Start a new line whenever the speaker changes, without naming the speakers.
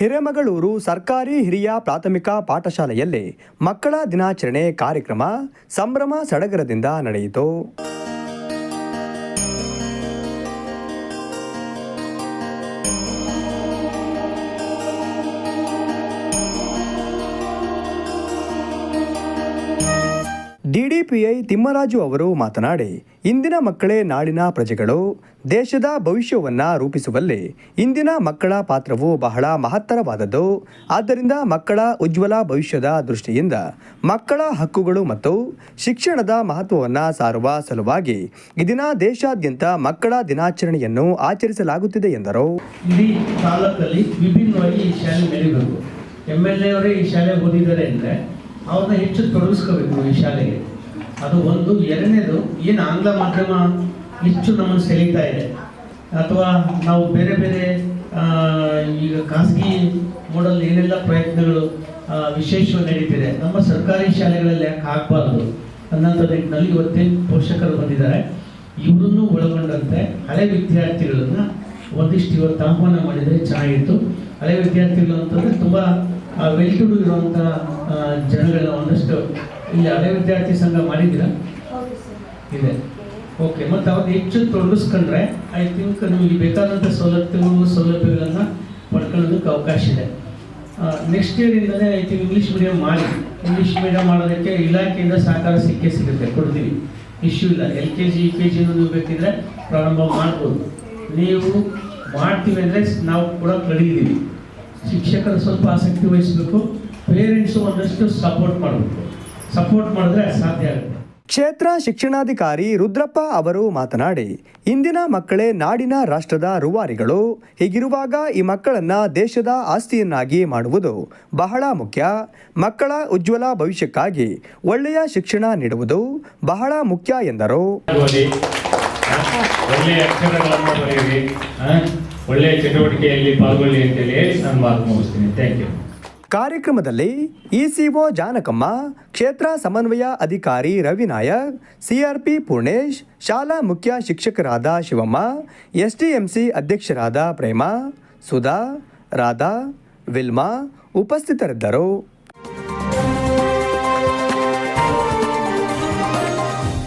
ಹಿರೇಮಗಳೂರು ಸರ್ಕಾರಿ ಹಿರಿಯ ಪ್ರಾಥಮಿಕ ಪಾಠಶಾಲೆಯಲ್ಲಿ ಮಕ್ಕಳ ದಿನಾಚರಣೆ ಕಾರ್ಯಕ್ರಮ ಸಂಭ್ರಮ ಸಡಗರದಿಂದ ನಡೆಯಿತು. ಡಿಡಿಪಿಐ ತಿಮ್ಮರಾಜು ಅವರು ಮಾತನಾಡಿ, ಇಂದಿನ ಮಕ್ಕಳೇ ನಾಳಿನ ಪ್ರಜೆಗಳು, ದೇಶದ ಭವಿಷ್ಯವನ್ನು ರೂಪಿಸುವಲ್ಲಿ ಇಂದಿನ ಮಕ್ಕಳ ಪಾತ್ರವು ಬಹಳ ಮಹತ್ತರವಾದದ್ದು. ಆದ್ದರಿಂದ ಮಕ್ಕಳ ಉಜ್ವಲ ಭವಿಷ್ಯದ ದೃಷ್ಟಿಯಿಂದ ಮಕ್ಕಳ ಹಕ್ಕುಗಳು ಮತ್ತು ಶಿಕ್ಷಣದ ಮಹತ್ವವನ್ನು ಸಾರುವ ಸಲುವಾಗಿ ಇದಿನ ದಿನ ದೇಶಾದ್ಯಂತ ಮಕ್ಕಳ ದಿನಾಚರಣೆಯನ್ನು ಆಚರಿಸಲಾಗುತ್ತಿದೆ ಎಂದರು.
ಎಂ ಎಲ್ ಎ ಅವರೇ ಈ ಶಾಲೆ ಓದಿದ್ದಾರೆ ಅಂದರೆ ಅವ್ರನ್ನ ಹೆಚ್ಚು ತೊಡಗಿಸ್ಕೋಬೇಕು ಈ ಶಾಲೆಗೆ. ಅದು ಒಂದು. ಎರಡನೇದು, ಏನು ಆಂಗ್ಲ ಮಾಧ್ಯಮ ಹೆಚ್ಚು ನಮ್ಮನ್ನು ಸೆಳೀತಾ ಇದೆ. ಅಥವಾ ನಾವು ಬೇರೆ ಬೇರೆ ಈಗ ಖಾಸಗಿ ಮೋಡಲ್ ಏನೆಲ್ಲ ಪ್ರಯತ್ನಗಳು ವಿಶೇಷವಾಗಿ ನಡೀತಿದೆ. ನಮ್ಮ ಸರ್ಕಾರಿ ಶಾಲೆಗಳಲ್ಲಿ ಯಾಕೆ ಆಗಬಾರ್ದು? ಅನ್ನೋಂಥ ನಿಟ್ಟಿನಲ್ಲಿ ಇವತ್ತೇನು ಪೋಷಕರು ಬಂದಿದ್ದಾರೆ. ಇವರನ್ನು ಒಳಗೊಂಡಂತೆ ಹಳೆ ವಿದ್ಯಾರ್ಥಿಗಳನ್ನು ಒಂದಿಷ್ಟು ಇವತ್ತು ಆಹ್ವಾನ ಮಾಡಿದರೆ ಚೆನ್ನಾಗಿತ್ತು. ಹಳೆ ವಿದ್ಯಾರ್ಥಿಗಳು ಅಂತಂದರೆ ತುಂಬ ವೆಲ್ ಟು ಡೂ ಇರುವಂಥ ಜನಗಳನ್ನ ಒಂದಷ್ಟು ಇಲ್ಲಿ ಅದೇ ವಿದ್ಯಾರ್ಥಿ ಸಂಘ ಮಾಡಿದ್ದೀರಾ? ಇದೆ. ಓಕೆ ಮತ್ತು ಅವ್ರು ಹೆಚ್ಚು ತೊಡಗಿಸ್ಕೊಂಡ್ರೆ ಐ ಥಿಂಕ್ ನಿಮಗೆ ಬೇಕಾದಂಥ ಸವಲತ್ತುಗಳು ಸೌಲಭ್ಯಗಳನ್ನು ಪಡ್ಕೊಳ್ಳೋದಕ್ಕೆ ಅವಕಾಶ ಇದೆ. ನೆಕ್ಸ್ಟ್ ಇಯರಿಂದಲೇ ಐ ಥಿಂಕ್ ಇಂಗ್ಲೀಷ್ ಮೀಡಿಯಂ ಮಾಡಿ. ಇಂಗ್ಲೀಷ್ ಮೀಡಿಯಂ ಮಾಡೋದಕ್ಕೆ ಇಲಾಖೆಯಿಂದ ಸಹಕಾರ ಸಿಕ್ಕೇ ಸಿಗುತ್ತೆ ಕೊಡ್ತೀವಿ. ಇಶ್ಯೂ ಇಲ್ಲ. L K G U K G ಅನ್ನೋದು ಬೇಕಿದ್ರೆ ಪ್ರಾರಂಭ ಮಾಡ್ಬೋದು. ನೀವು ಮಾಡ್ತೀವಿ ಅಂದರೆ ನಾವು ಕೂಡ ಕಡಿದೀವಿ ಶಿಕ್ಷಕರು ಸ್ವಲ್ಪ ಆಸಕ್ತಿ ವಹಿಸಬೇಕು. ಪೇರೆಂಟ್ಸು ಒಂದಷ್ಟು ಸಪೋರ್ಟ್ ಮಾಡಬೇಕು. ಸಪೋರ್ಟ್ ಮಾಡಿದ್ರೆ ಸಾಧ್ಯ ಆಗುತ್ತೆ.
ಕ್ಷೇತ್ರ ಶಿಕ್ಷಣಾಧಿಕಾರಿ ರುದ್ರಪ್ಪ ಅವರು ಮಾತನಾಡಿ ಇಂದಿನ ಮಕ್ಕಳೇ ನಾಡಿನ ರಾಷ್ಟ್ರದ ರೂವಾರಿಗಳು. ಹೀಗಿರುವಾಗ ಈ ಮಕ್ಕಳನ್ನ ದೇಶದ ಆಸ್ತಿಯನ್ನಾಗಿ ಮಾಡುವುದು ಬಹಳ ಮುಖ್ಯ. ಮಕ್ಕಳ ಉಜ್ವಲ ಭವಿಷ್ಯಕ್ಕಾಗಿ ಒಳ್ಳೆಯ ಶಿಕ್ಷಣ ನೀಡುವುದು ಬಹಳ ಮುಖ್ಯ ಎಂದರು.
ಒಳ್ಳೆಯ ಅಕ್ಷರಗಳನ್ನು ಬರೆಯಿರಿ ಒಳ್ಳೆಯ ಚಟುವಟಿಕೆಯಲ್ಲಿ ಪಾಲ್ಗೊಳ್ಳಿ ಅಂತೇಳಿ ನಾನು ಮಾತು ಮುಗಿಸ್ತೀನಿ. ಥ್ಯಾಂಕ್ ಯು
ಕಾರ್ಯಕ್ರಮದಲ್ಲಿ ಇಸಿಒ ಜಾನಕಮ್ಮ, ಕ್ಷೇತ್ರ ಸಮನ್ವಯ ಅಧಿಕಾರಿ ರವಿನಾಯಕ್, ಸಿಆರ್ಪಿ ಪೂರ್ಣೇಶ್, ಶಾಲಾ ಮುಖ್ಯ ಶಿಕ್ಷಕರಾದ ಶಿವಮ್ಮ, ಎಸ್ಡಿಎಂಸಿ ಅಧ್ಯಕ್ಷರಾದ ಪ್ರೇಮ, ಸುಧಾ, ರಾಧಾ, ವಿಲ್ಮಾ ಉಪಸ್ಥಿತರಿದ್ದರು.